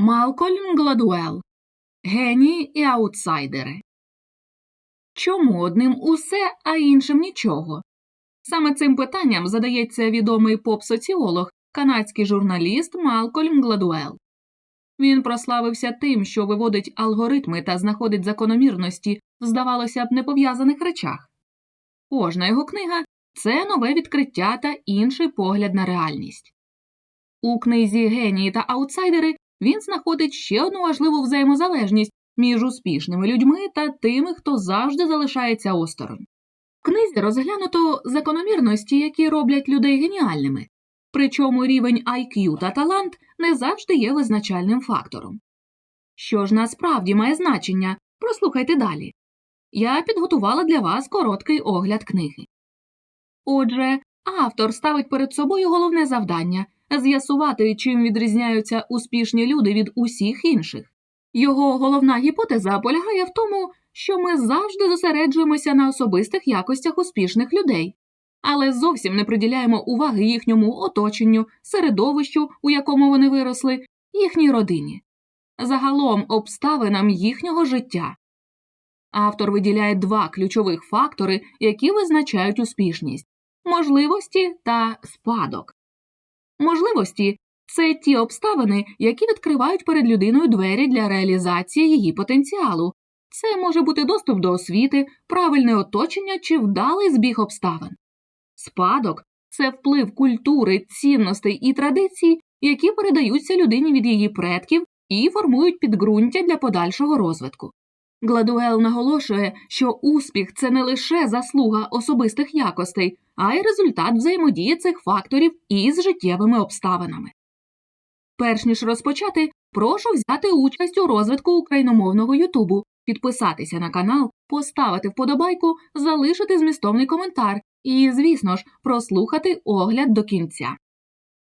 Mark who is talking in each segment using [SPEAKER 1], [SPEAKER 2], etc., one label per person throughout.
[SPEAKER 1] Малкольм Гладуел Генії і аутсайдери. Чому одним усе, а іншим нічого? Саме цим питанням задається відомий поп-соціолог, канадський журналіст Малкольм Гладуел. Він прославився тим, що виводить алгоритми та знаходить закономірності здавалося б, непов'язаних речах. Кожна його книга це нове відкриття та інший погляд на реальність. У книзі Генії та аутсайдери він знаходить ще одну важливу взаємозалежність між успішними людьми та тими, хто завжди залишається осторонь. В книзі розглянуто закономірності, які роблять людей геніальними, причому рівень IQ та талант не завжди є визначальним фактором. Що ж насправді має значення, прослухайте далі. Я підготувала для вас короткий огляд книги. Отже, автор ставить перед собою головне завдання з'ясувати, чим відрізняються успішні люди від усіх інших. Його головна гіпотеза полягає в тому, що ми завжди зосереджуємося на особистих якостях успішних людей, але зовсім не приділяємо уваги їхньому оточенню, середовищу, у якому вони виросли, їхній родині, загалом обставинам їхнього життя. Автор виділяє два ключових фактори, які визначають успішність можливості та спадок. Можливості це ті обставини, які відкривають перед людиною двері для реалізації її потенціалу. Це може бути доступ до освіти, правильне оточення чи вдалий збіг обставин. Спадок це вплив культури, цінностей і традицій, які передаються людині від її предків і формують підґрунтя для подальшого розвитку. Гладуел наголошує, що успіх це не лише заслуга особистих якостей, а й результат взаємодії цих факторів із життєвими обставинами. Перш ніж розпочати, прошу взяти участь у розвитку україномовного Ютубу, підписатися на канал, поставити вподобайку, залишити змістовний коментар і, звісно ж, прослухати огляд до кінця.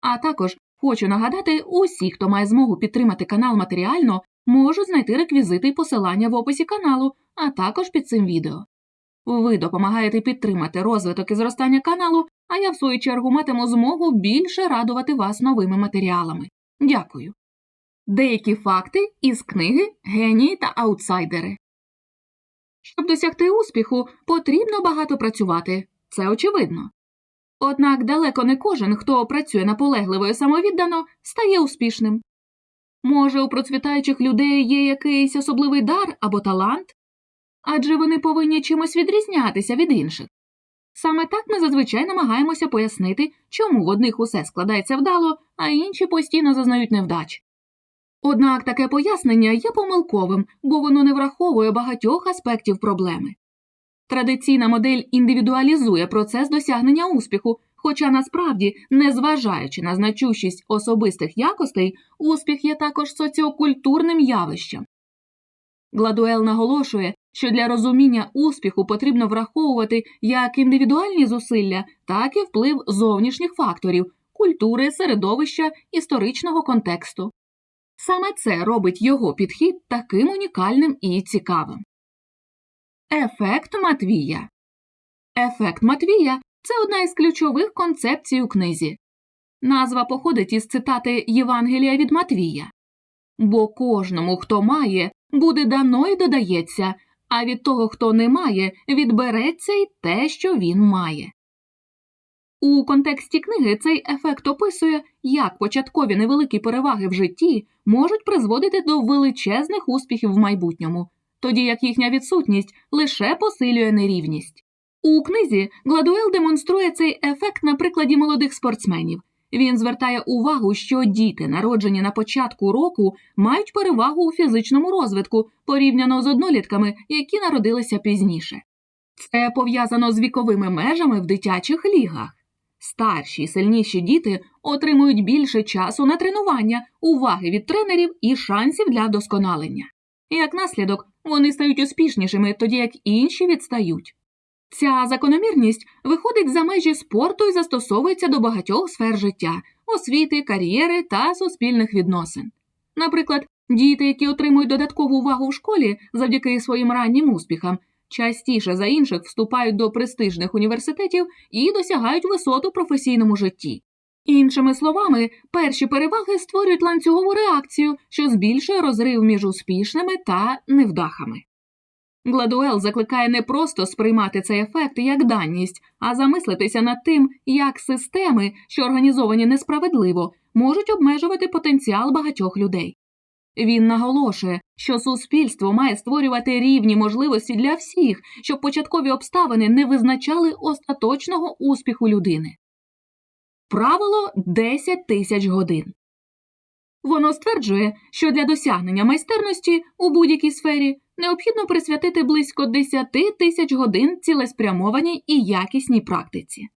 [SPEAKER 1] А також хочу нагадати, усі, хто має змогу підтримати канал матеріально, можуть знайти реквізити і посилання в описі каналу, а також під цим відео. Ви допомагаєте підтримати розвиток і зростання каналу, а я в свою чергу матиму змогу більше радувати вас новими матеріалами. Дякую. Деякі факти із книги Генії та аутсайдери. Щоб досягти успіху, потрібно багато працювати, це очевидно. Однак далеко не кожен, хто працює наполегливо і самовіддано, стає успішним. Може, у процвітаючих людей є якийсь особливий дар або талант? Адже вони повинні чимось відрізнятися від інших. Саме так ми зазвичай намагаємося пояснити, чому в одних усе складається вдало, а інші постійно зазнають невдач. Однак таке пояснення є помилковим, бо воно не враховує багатьох аспектів проблеми. Традиційна модель індивідуалізує процес досягнення успіху, хоча насправді, незважаючи на значущість особистих якостей, успіх є також соціокультурним явищем. Гладуел наголошує, що для розуміння успіху потрібно враховувати як індивідуальні зусилля, так і вплив зовнішніх факторів культури, середовища, історичного контексту. Саме це робить його підхід таким унікальним і цікавим. Ефект Матвія Ефект Матвія це одна із ключових концепцій у книзі. Назва походить із цитати Євангелія від Матвія Бо кожному, хто має, буде дано й додається, а від того, хто не має, відбереться й те, що він має. У контексті книги цей ефект описує, як початкові невеликі переваги в житті можуть призводити до величезних успіхів в майбутньому, тоді як їхня відсутність лише посилює нерівність. У книзі Гладуел демонструє цей ефект на прикладі молодих спортсменів. Він звертає увагу, що діти, народжені на початку року, мають перевагу у фізичному розвитку порівняно з однолітками, які народилися пізніше. Це пов'язано з віковими межами в дитячих лігах. Старші сильніші діти отримують більше часу на тренування, уваги від тренерів і шансів для вдосконалення. Як наслідок, вони стають успішнішими, тоді як інші відстають. Ця закономірність виходить за межі спорту і застосовується до багатьох сфер життя освіти, кар'єри та суспільних відносин. Наприклад, діти, які отримують додаткову увагу в школі завдяки своїм раннім успіхам, частіше за інших вступають до престижних університетів і досягають висот у професійному житті. Іншими словами, перші переваги створюють ланцюгову реакцію, що збільшує розрив між успішними та невдахами. Гладуел закликає не просто сприймати цей ефект як даність, а замислитися над тим, як системи, що організовані несправедливо, можуть обмежувати потенціал багатьох людей. Він наголошує, що суспільство має створювати рівні можливості для всіх, щоб початкові обставини не визначали остаточного успіху людини. Правило 10 тисяч годин. Воно стверджує, що для досягнення майстерності у будь-якій сфері необхідно присвятити близько 10 тисяч годин цілеспрямованій і якісній практиці.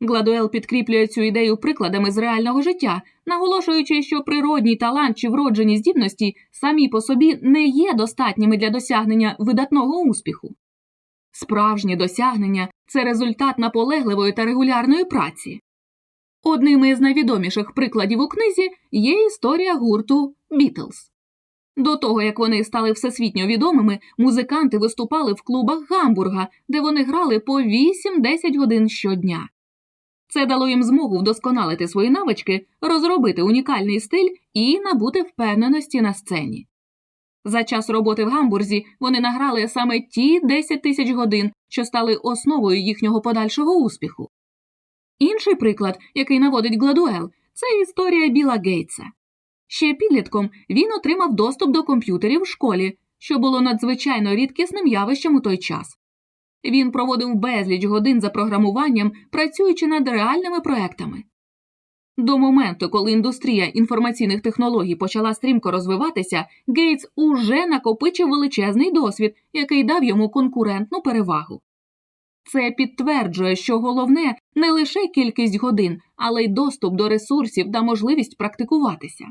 [SPEAKER 1] Гладуел підкріплює цю ідею прикладами з реального життя, наголошуючи, що природній талант чи вроджені здібності самі по собі не є достатніми для досягнення видатного успіху. Справжні досягнення це результат наполегливої та регулярної праці. Одним із найвідоміших прикладів у книзі є історія гурту Бітлз. До того як вони стали всесвітньо відомими, музиканти виступали в клубах Гамбурга, де вони грали по 8-10 годин щодня. Це дало їм змогу вдосконалити свої навички, розробити унікальний стиль і набути впевненості на сцені. За час роботи в Гамбурзі вони награли саме ті 10 тисяч годин, що стали основою їхнього подальшого успіху. Інший приклад, який наводить Гладуел, це історія Біла Гейтса. Ще підлітком він отримав доступ до комп'ютерів в школі, що було надзвичайно рідкісним явищем у той час. Він проводив безліч годин за програмуванням, працюючи над реальними проектами. До моменту, коли індустрія інформаційних технологій почала стрімко розвиватися, Гейтс уже накопичив величезний досвід, який дав йому конкурентну перевагу. Це підтверджує, що головне не лише кількість годин, але й доступ до ресурсів та можливість практикуватися.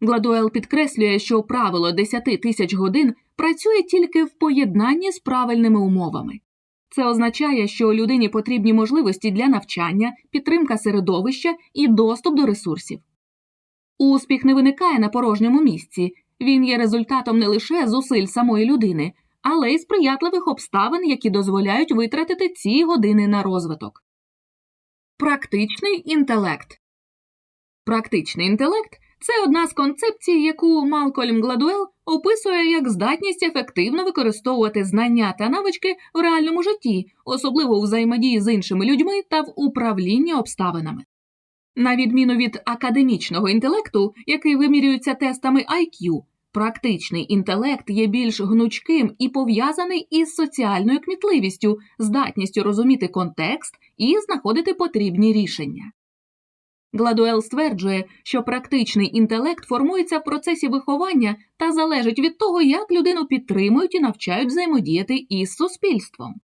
[SPEAKER 1] Гладуел підкреслює, що правило 10 тисяч годин працює тільки в поєднанні з правильними умовами. Це означає, що людині потрібні можливості для навчання, підтримка середовища і доступ до ресурсів. Успіх не виникає на порожньому місці, він є результатом не лише зусиль самої людини, але й сприятливих обставин, які дозволяють витратити ці години на розвиток. Практичний інтелект Практичний інтелект це одна з концепцій, яку Малкольм Гладуел описує як здатність ефективно використовувати знання та навички в реальному житті, особливо у взаємодії з іншими людьми та в управлінні обставинами. На відміну від академічного інтелекту, який вимірюється тестами IQ, практичний інтелект є більш гнучким і пов'язаний із соціальною кмітливістю, здатністю розуміти контекст і знаходити потрібні рішення. Гладуел стверджує, що практичний інтелект формується в процесі виховання та залежить від того, як людину підтримують і навчають взаємодіяти із суспільством.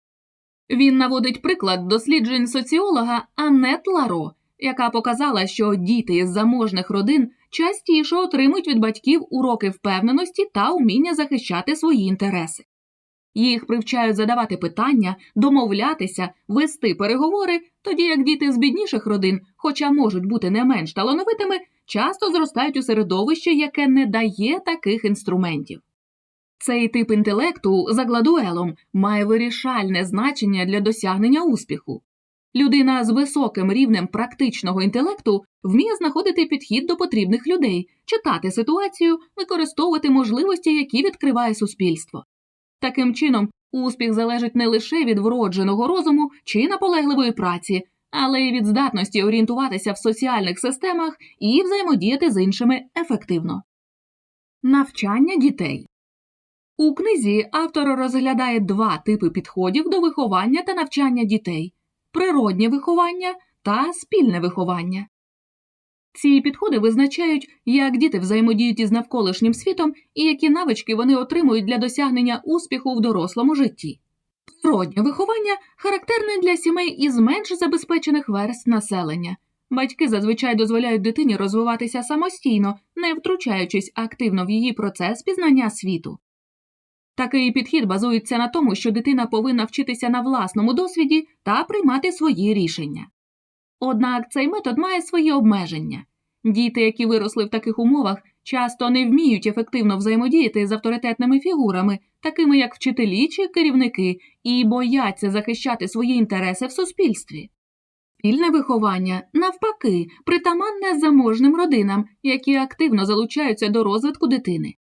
[SPEAKER 1] Він наводить приклад досліджень соціолога Аннет Ларо, яка показала, що діти із заможних родин частіше отримують від батьків уроки впевненості та уміння захищати свої інтереси. Їх привчають задавати питання, домовлятися, вести переговори, тоді як діти з бідніших родин, хоча можуть бути не менш талановитими, часто зростають у середовище, яке не дає таких інструментів. Цей тип інтелекту за гладуелом має вирішальне значення для досягнення успіху. Людина з високим рівнем практичного інтелекту вміє знаходити підхід до потрібних людей, читати ситуацію, використовувати можливості, які відкриває суспільство. Таким чином, успіх залежить не лише від вродженого розуму чи наполегливої праці, але й від здатності орієнтуватися в соціальних системах і взаємодіяти з іншими ефективно. Навчання дітей у книзі автор розглядає два типи підходів до виховання та навчання дітей природнє виховання та спільне виховання. Ці підходи визначають, як діти взаємодіють із навколишнім світом і які навички вони отримують для досягнення успіху в дорослому житті. Природнє виховання характерне для сімей із менш забезпечених верст населення. Батьки зазвичай дозволяють дитині розвиватися самостійно, не втручаючись активно в її процес пізнання світу. Такий підхід базується на тому, що дитина повинна вчитися на власному досвіді та приймати свої рішення. Однак цей метод має свої обмеження. Діти, які виросли в таких умовах, часто не вміють ефективно взаємодіяти з авторитетними фігурами, такими як вчителі чи керівники, і бояться захищати свої інтереси в суспільстві. Спільне виховання, навпаки, притаманне заможним родинам, які активно залучаються до розвитку дитини.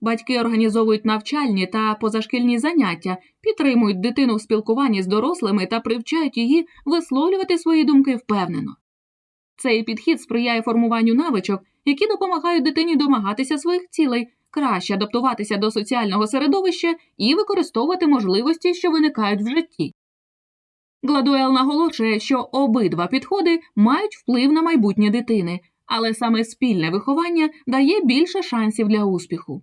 [SPEAKER 1] Батьки організовують навчальні та позашкільні заняття, підтримують дитину в спілкуванні з дорослими та привчають її висловлювати свої думки впевнено. Цей підхід сприяє формуванню навичок, які допомагають дитині домагатися своїх цілей, краще адаптуватися до соціального середовища і використовувати можливості, що виникають в житті. Гладуел наголошує, що обидва підходи мають вплив на майбутнє дитини, але саме спільне виховання дає більше шансів для успіху.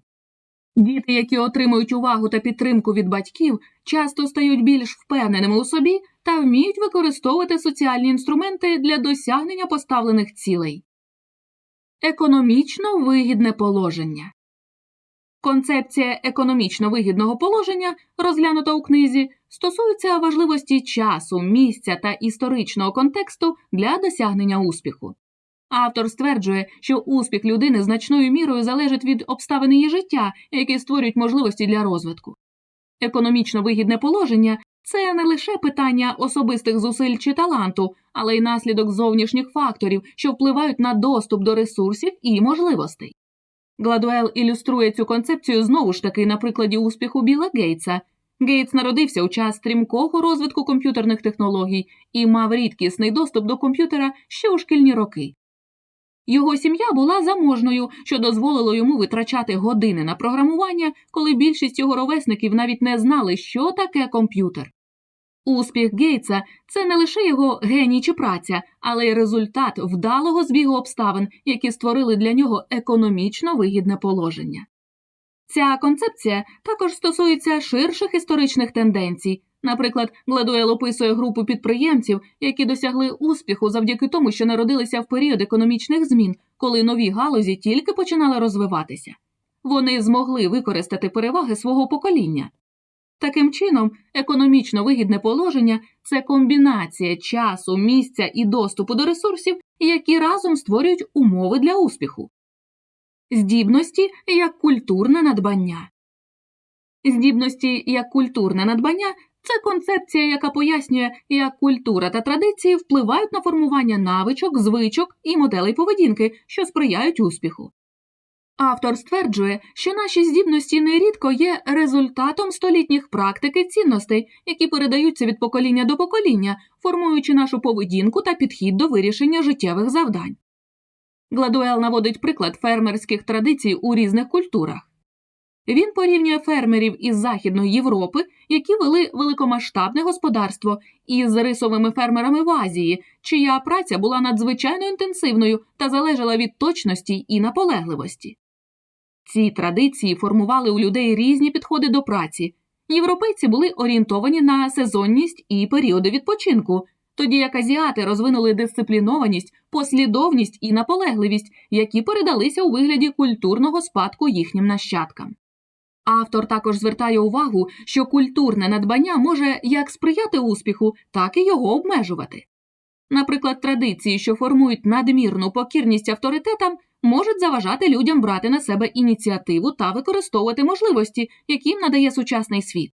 [SPEAKER 1] Діти, які отримують увагу та підтримку від батьків, часто стають більш впевненими у собі та вміють використовувати соціальні інструменти для досягнення поставлених цілей. Економічно вигідне положення Концепція економічно вигідного положення, розглянута у книзі, стосується важливості часу, місця та історичного контексту для досягнення успіху. Автор стверджує, що успіх людини значною мірою залежить від обставин її життя, які створюють можливості для розвитку. Економічно вигідне положення це не лише питання особистих зусиль чи таланту, але й наслідок зовнішніх факторів, що впливають на доступ до ресурсів і можливостей. Гладуел ілюструє цю концепцію знову ж таки на прикладі успіху Біла Гейтса. Гейтс народився у час стрімкого розвитку комп'ютерних технологій і мав рідкісний доступ до комп'ютера ще у шкільні роки. Його сім'я була заможною, що дозволило йому витрачати години на програмування, коли більшість його ровесників навіть не знали, що таке комп'ютер. Успіх Гейтса це не лише його геній чи праця, але й результат вдалого збігу обставин, які створили для нього економічно вигідне положення. Ця концепція також стосується ширших історичних тенденцій. Наприклад, Гладуел описує групу підприємців, які досягли успіху завдяки тому, що народилися в період економічних змін, коли нові галузі тільки починали розвиватися. Вони змогли використати переваги свого покоління. Таким чином, економічно вигідне положення це комбінація часу, місця і доступу до ресурсів, які разом створюють умови для успіху. Здібності як культурне надбання. Здібності як культурне надбання це концепція, яка пояснює, як культура та традиції впливають на формування навичок, звичок і моделей поведінки, що сприяють успіху. Автор стверджує, що наші здібності нерідко є результатом столітніх практик і цінностей, які передаються від покоління до покоління, формуючи нашу поведінку та підхід до вирішення життєвих завдань. Гладуел наводить приклад фермерських традицій у різних культурах. Він порівнює фермерів із Західної Європи, які вели великомасштабне господарство, із рисовими фермерами в Азії, чия праця була надзвичайно інтенсивною та залежала від точності і наполегливості. Ці традиції формували у людей різні підходи до праці. Європейці були орієнтовані на сезонність і періоди відпочинку, тоді як азіати розвинули дисциплінованість, послідовність і наполегливість, які передалися у вигляді культурного спадку їхнім нащадкам. Автор також звертає увагу, що культурне надбання може як сприяти успіху, так і його обмежувати. Наприклад, традиції, що формують надмірну покірність авторитетам, можуть заважати людям брати на себе ініціативу та використовувати можливості, які їм надає сучасний світ.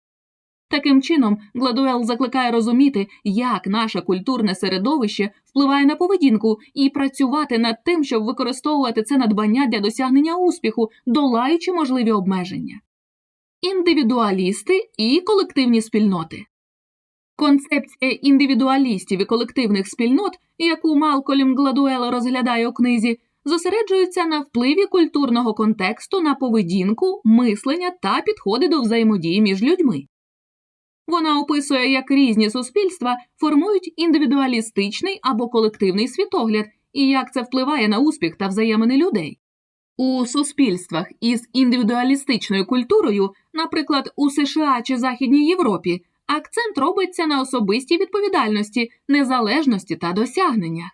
[SPEAKER 1] Таким чином, Гладуел закликає розуміти, як наше культурне середовище впливає на поведінку, і працювати над тим, щоб використовувати це надбання для досягнення успіху, долаючи можливі обмеження. Індивідуалісти і колективні спільноти. Концепція індивідуалістів і колективних спільнот, яку Малкольм Гладуел розглядає у книзі, зосереджується на впливі культурного контексту на поведінку, мислення та підходи до взаємодії між людьми. Вона описує, як різні суспільства формують індивідуалістичний або колективний світогляд і як це впливає на успіх та взаємини людей. У суспільствах із індивідуалістичною культурою, наприклад, у США чи Західній Європі, акцент робиться на особистій відповідальності, незалежності та досягненнях.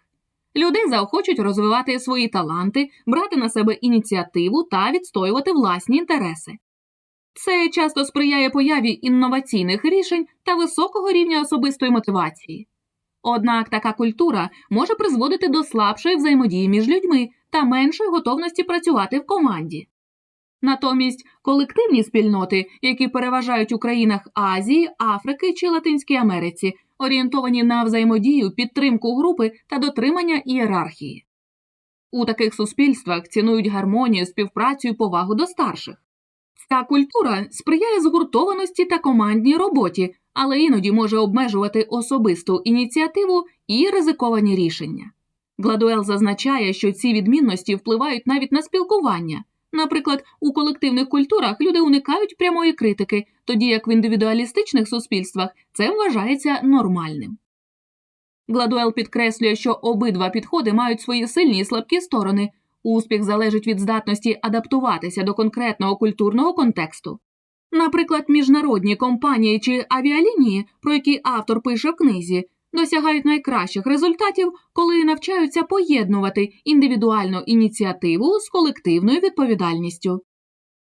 [SPEAKER 1] Людей заохочуть розвивати свої таланти, брати на себе ініціативу та відстоювати власні інтереси. Це часто сприяє появі інноваційних рішень та високого рівня особистої мотивації. Однак така культура може призводити до слабшої взаємодії між людьми та меншої готовності працювати в команді. Натомість колективні спільноти, які переважають у країнах Азії, Африки чи Латинській Америці, орієнтовані на взаємодію, підтримку групи та дотримання ієрархії. У таких суспільствах цінують гармонію, співпрацю і повагу до старших. Ця культура сприяє згуртованості та командній роботі, але іноді може обмежувати особисту ініціативу і ризиковані рішення. Гладуел зазначає, що ці відмінності впливають навіть на спілкування. Наприклад, у колективних культурах люди уникають прямої критики, тоді як в індивідуалістичних суспільствах це вважається нормальним. Гладуел підкреслює, що обидва підходи мають свої сильні і слабкі сторони. Успіх залежить від здатності адаптуватися до конкретного культурного контексту. Наприклад, міжнародні компанії чи авіалінії, про які автор пише в книзі, досягають найкращих результатів, коли навчаються поєднувати індивідуальну ініціативу з колективною відповідальністю.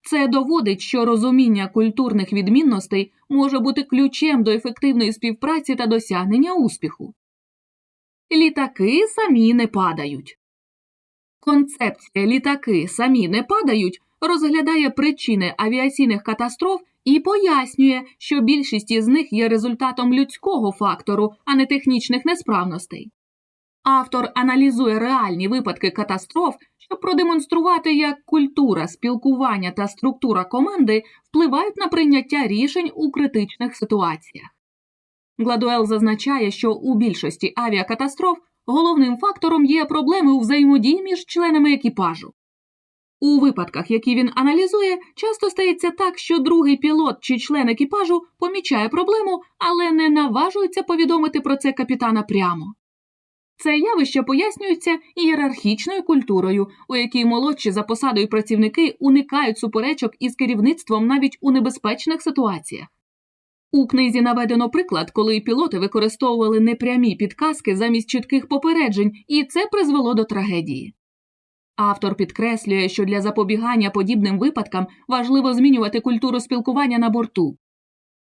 [SPEAKER 1] Це доводить, що розуміння культурних відмінностей може бути ключем до ефективної співпраці та досягнення успіху. Літаки самі не падають. Концепція літаки самі не падають розглядає причини авіаційних катастроф і пояснює, що більшість із них є результатом людського фактору, а не технічних несправностей. Автор аналізує реальні випадки катастроф, щоб продемонструвати, як культура, спілкування та структура команди впливають на прийняття рішень у критичних ситуаціях. Гладуел зазначає, що у більшості авіакатастроф головним фактором є проблеми у взаємодії між членами екіпажу. У випадках, які він аналізує, часто стається так, що другий пілот чи член екіпажу помічає проблему, але не наважується повідомити про це капітана прямо. Це явище пояснюється ієрархічною культурою, у якій молодші за посадою працівники уникають суперечок із керівництвом навіть у небезпечних ситуаціях. У книзі наведено приклад, коли пілоти використовували непрямі підказки замість чітких попереджень, і це призвело до трагедії. Автор підкреслює, що для запобігання подібним випадкам важливо змінювати культуру спілкування на борту.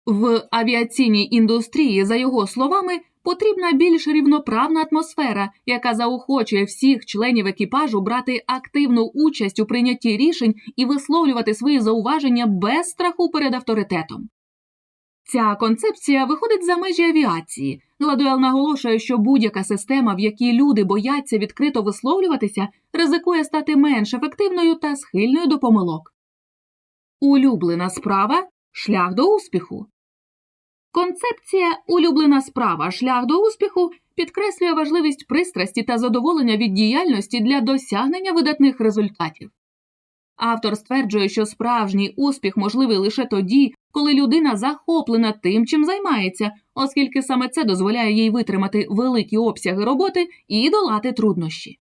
[SPEAKER 1] В авіаційній індустрії, за його словами, потрібна більш рівноправна атмосфера, яка заохочує всіх членів екіпажу брати активну участь у прийнятті рішень і висловлювати свої зауваження без страху перед авторитетом. Ця концепція виходить за межі авіації. Гладуел наголошує, що будь-яка система, в якій люди бояться відкрито висловлюватися, ризикує стати менш ефективною та схильною до помилок. Улюблена справа шлях до успіху. Концепція улюблена справа шлях до успіху підкреслює важливість пристрасті та задоволення від діяльності для досягнення видатних результатів. Автор стверджує, що справжній успіх можливий лише тоді, коли людина захоплена тим, чим займається, оскільки саме це дозволяє їй витримати великі обсяги роботи і долати труднощі.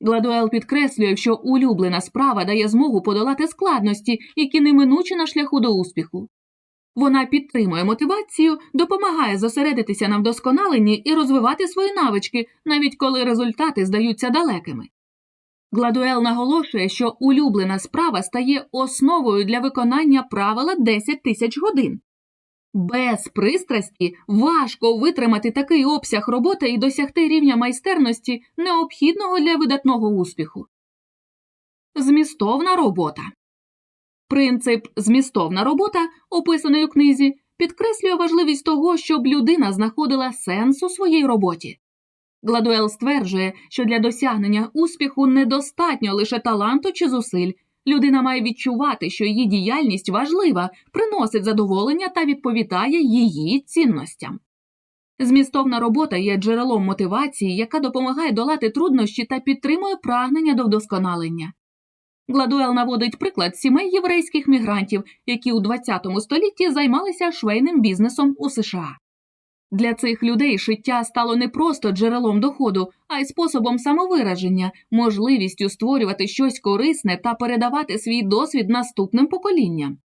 [SPEAKER 1] Гладуел підкреслює, що улюблена справа дає змогу подолати складності, які неминучі на шляху до успіху. Вона підтримує мотивацію, допомагає зосередитися на вдосконаленні і розвивати свої навички, навіть коли результати здаються далекими. Гладуел наголошує, що улюблена справа стає основою для виконання правила 10 тисяч годин. Без пристрасті важко витримати такий обсяг роботи і досягти рівня майстерності, необхідного для видатного успіху. Змістовна робота Принцип змістовна робота, описаний у книзі, підкреслює важливість того, щоб людина знаходила сенс у своїй роботі. Гладуел стверджує, що для досягнення успіху недостатньо лише таланту чи зусиль. Людина має відчувати, що її діяльність важлива, приносить задоволення та відповідає її цінностям. Змістовна робота є джерелом мотивації, яка допомагає долати труднощі та підтримує прагнення до вдосконалення. Гладуел наводить приклад сімей єврейських мігрантів, які у ХХ столітті займалися швейним бізнесом у США. Для цих людей шиття стало не просто джерелом доходу, а й способом самовираження, можливістю створювати щось корисне та передавати свій досвід наступним поколінням.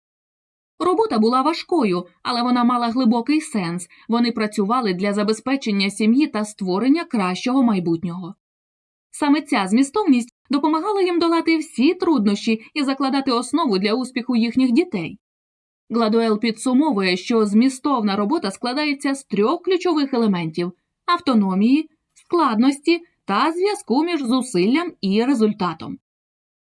[SPEAKER 1] Робота була важкою, але вона мала глибокий сенс вони працювали для забезпечення сім'ї та створення кращого майбутнього. Саме ця змістовність допомагала їм долати всі труднощі і закладати основу для успіху їхніх дітей. Гладуел підсумовує, що змістовна робота складається з трьох ключових елементів автономії, складності та зв'язку між зусиллям і результатом.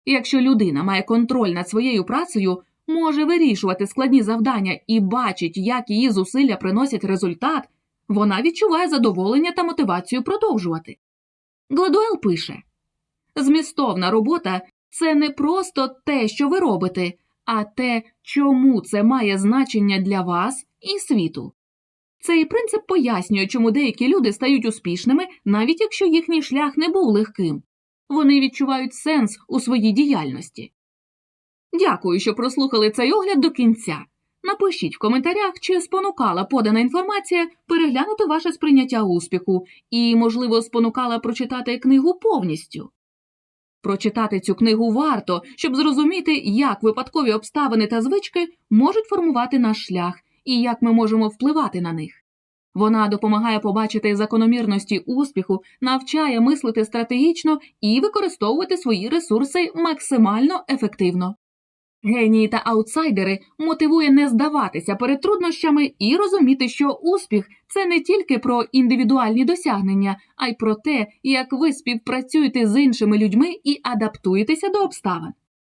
[SPEAKER 1] Якщо людина має контроль над своєю працею, може вирішувати складні завдання і бачить, як її зусилля приносять результат, Вона відчуває задоволення та мотивацію продовжувати. Гладуел пише Змістовна робота це не просто те, що ви робите, а те, чому це має значення для вас і світу. Цей принцип пояснює, чому деякі люди стають успішними, навіть якщо їхній шлях не був легким. Вони відчувають сенс у своїй діяльності. Дякую, що прослухали цей огляд до кінця. Напишіть в коментарях, чи спонукала подана інформація переглянути ваше сприйняття успіху і, можливо, спонукала прочитати книгу повністю. Прочитати цю книгу варто, щоб зрозуміти, як випадкові обставини та звички можуть формувати наш шлях і як ми можемо впливати на них. Вона допомагає побачити закономірності успіху, навчає мислити стратегічно і використовувати свої ресурси максимально ефективно. Генії та аутсайдери мотивує не здаватися перед труднощами і розуміти, що успіх це не тільки про індивідуальні досягнення, а й про те, як ви співпрацюєте з іншими людьми і адаптуєтеся до обставин.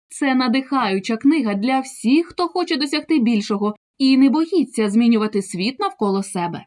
[SPEAKER 1] Це надихаюча книга для всіх, хто хоче досягти більшого і не боїться змінювати світ навколо себе.